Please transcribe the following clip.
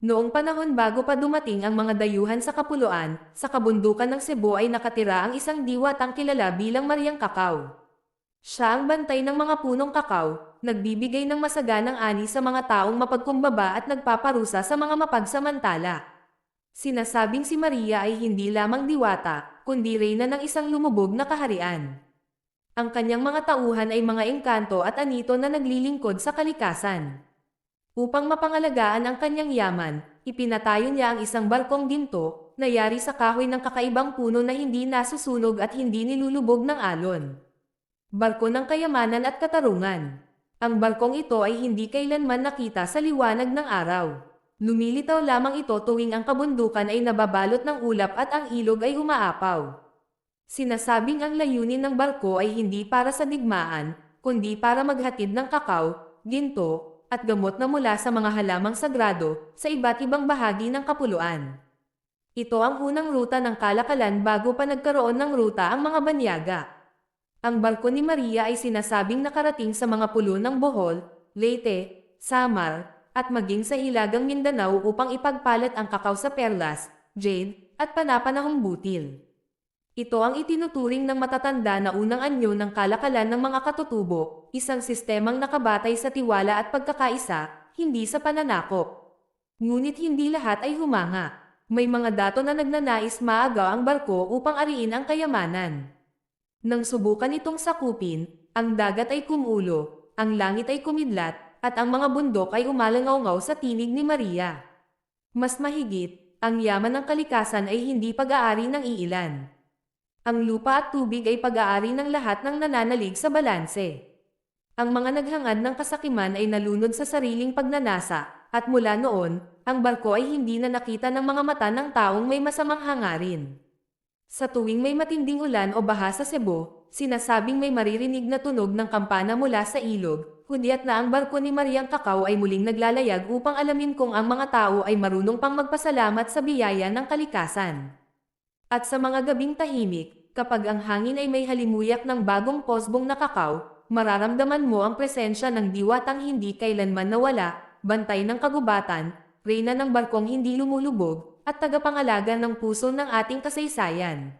Noong panahon bago pa dumating ang mga dayuhan sa Kapuluan, sa kabundukan ng Cebu ay nakatira ang isang diwatang kilala bilang Mariang Kakao. Siya ang bantay ng mga punong kakao, nagbibigay ng masaganang ani sa mga taong mapagkumbaba at nagpaparusa sa mga mapagsamantala. Sinasabing si Maria ay hindi lamang diwata, kundi reyna ng isang lumubog na kaharian. Ang kanyang mga tauhan ay mga engkanto at anito na naglilingkod sa kalikasan. Upang mapangalagaan ang kanyang yaman, ipinatayo niya ang isang balkong ginto, na yari sa kahoy ng kakaibang puno na hindi nasusunog at hindi nilulubog ng alon. Barko ng kayamanan at katarungan. Ang balkong ito ay hindi kailanman nakita sa liwanag ng araw. Lumilitaw lamang ito tuwing ang kabundukan ay nababalot ng ulap at ang ilog ay umaapaw. Sinasabing ang layunin ng barko ay hindi para sa digmaan, kundi para maghatid ng kakao, ginto, at gamot na mula sa mga halamang sagrado sa iba't ibang bahagi ng kapuluan. Ito ang unang ruta ng kalakalan bago pa nagkaroon ng ruta ang mga banyaga. Ang barko ni Maria ay sinasabing nakarating sa mga pulo ng Bohol, Leyte, Samar, at maging sa Hilagang Mindanao upang ipagpalat ang kakao sa perlas, jade, at panapanahong butil. Ito ang itinuturing ng matatanda na unang anyo ng kalakalan ng mga katutubo, isang sistemang nakabatay sa tiwala at pagkakaisa, hindi sa pananakop. Ngunit hindi lahat ay humanga. May mga dato na nagnanais maagaw ang barko upang ariin ang kayamanan. Nang subukan itong sakupin, ang dagat ay kumulo, ang langit ay kumidlat, at ang mga bundok ay umalangaw sa tinig ni Maria. Mas mahigit, ang yaman ng kalikasan ay hindi pag-aari ng iilan. Ang lupa at tubig ay pag-aari ng lahat ng nananalig sa balanse. Ang mga naghangad ng kasakiman ay nalunod sa sariling pagnanasa, at mula noon, ang barko ay hindi na nakita ng mga mata ng taong may masamang hangarin. Sa tuwing may matinding ulan o baha sa Cebu, sinasabing may maririnig na tunog ng kampana mula sa ilog, hundiat na ang barko ni Mariang Kakao ay muling naglalayag upang alamin kung ang mga tao ay marunong pang magpasalamat sa biyaya ng kalikasan. At sa mga gabing tahimik, kapag ang hangin ay may halimuyak ng bagong posbong na kakao, mararamdaman mo ang presensya ng diwatang hindi kailanman nawala, bantay ng kagubatan, reyna ng barkong hindi lumulubog, at tagapangalaga ng puso ng ating kasaysayan.